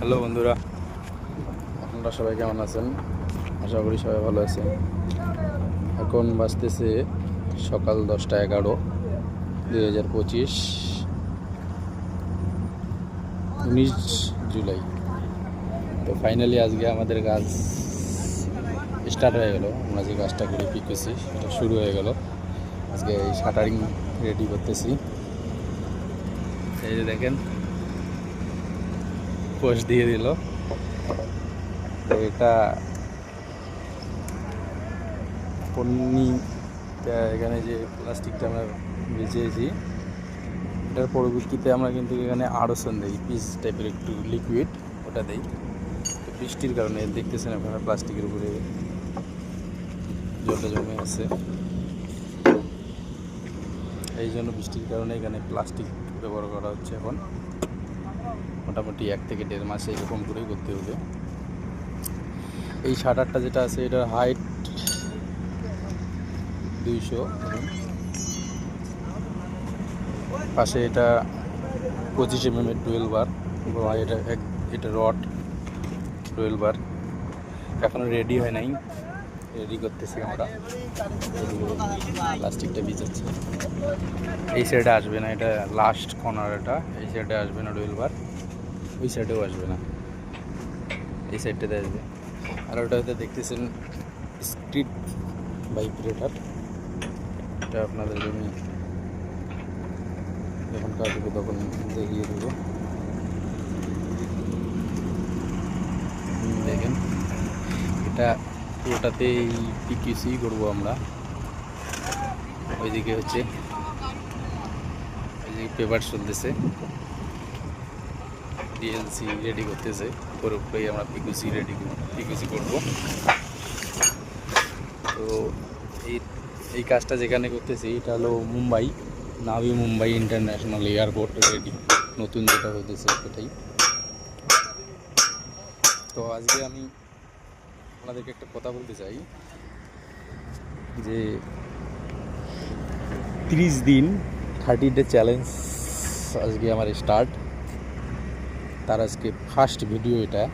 Hello বন্ধুরা। আপনারা সবাই কেমন আছেন? আশা করি সবাই ভালো আছেন। এখন বাঁচতেছে সকাল দশটা এগারো, দুই হাজার পঁচিশ, উনিশ জুলাই। তো ফাইনালি আজকে আমাদের কাজ স্টার্ট হয়ে গেল। আমরা যে কাজটা করে পিক পিকেছি সেটা শুরু হয়ে গেল। আজকে এই শাটারিং রেডি করতেছি। এই যে দেখেন পোস্ট দিয়ে দিল। তো এটা পন্নি এখানে যে প্লাস্টিকটা আমরা বেঁচেছি, এটার পরবর্তীতে আমরা কিন্তু এখানে আড়সন দিই, পিস টাইপের একটু লিকুইড ওটা দিই। তো বৃষ্টির কারণে দেখতেছেন আপনারা, প্লাস্টিকের উপরে জলটা জমে আছে। এই জন্য বৃষ্টির কারণে এখানে প্লাস্টিক ব্যবহার করা হচ্ছে এখন। মোটামুটি এক থেকে দেড় মাসে এরকম করেই করতে হবে। এই শাটারটা যেটা আছে এটার হাইট দুইশো পাশে এটা পঁচিশ এম এর টুয়েলভ বার এটা এক, এটা রড টুয়েলভ বার এখনও রেডি হয় নাই। রেডি করতেছি আমরা। প্লাস্টিকটা ভিজাচ্ছে। এই সাইডে আসবে না, এটা লাস্ট কর্নার এটা। এই সাইডে আসবে না টুয়েলভ বার ওই সাইডেও আসবে না। এই সাইডটাতে আসবে। আর ওটা হয়তো দেখতেছেন স্ট্রিট ভাইব্রেটার এটা আপনাদের আমি যখন কাজ হবে তখন দেখিয়ে দেবো। দেখেন। এটা পুরোটাতেই পিকিউসি করব আমরা। ওইদিকে হচ্ছে, ওইদিকে পেপার চলতেছে। ডিএলসি রেডি করতেছে। পুরোপুরি আমরা পিকুসি রেডি পিকুসি করব তো এই এই কাজটা যেখানে করতেছি, এটা হলো মুম্বাই, নাভি মুম্বাই ইন্টারন্যাশনাল এয়ারপোর্ট রেডি নতুন যেটা হতেছে সেটাই তো আজকে আমি আপনাদেরকে একটা কথা বলতে চাই যে তিরিশ দিন থার্টি ডে চ্যালেঞ্জ আজকে আমার স্টার্ট তার আজকে ফার্স্ট ভিডিও এটা।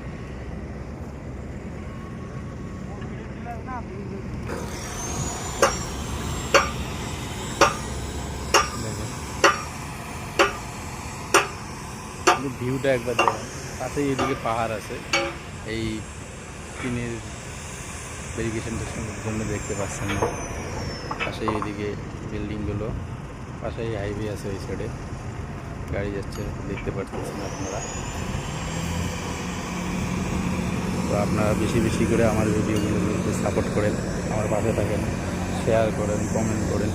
ভিউটা একবার দেখেন। তাতেই এদিকে পাহাড় আছে। এই টিনের ভেরিফিকেশনটার জন্য দেখতে পাচ্ছেন না। পাশে এদিকে বিল্ডিংগুলো, পাশেই হাইওয়ে আছে ওই সাইডে গাড়ি যাচ্ছে, দেখতে পাচ্ছেন আপনারা। তো আপনারা বেশি বেশি করে আমার ভিডিওগুলোকে সাপোর্ট করেন, আমার পাশে থাকেন শেয়ার করেন কমেন্ট করেন।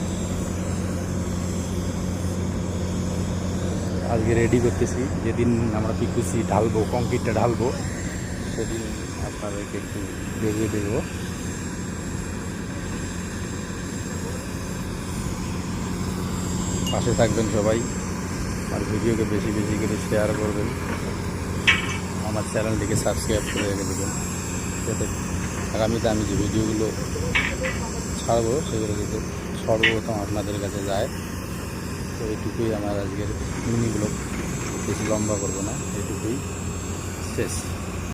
আজকে রেডি করতেছি, যেদিন আমরা পিকুসি ঢালবো কংক্রিটটা ঢালবো, সেদিন আপনাদেরকে একটু দেখিয়ে দেবো। পাশে থাকবেন সবাই আর ভিডিওকে বেশি বেশি করে শেয়ার করবেন। আমার চ্যানেলটিকে সাবস্ক্রাইব করে রেখে দেবেন। যাতে আগামীতে আমি যে ভিডিওগুলো ছাড়বো, সেগুলো যাতে সর্বপ্রথম আপনাদের কাছে যায়। তো এইটুকুই আমার আজকের মিনি ব্লগ বেশি লম্বা করব না এইটুকুই শেষ।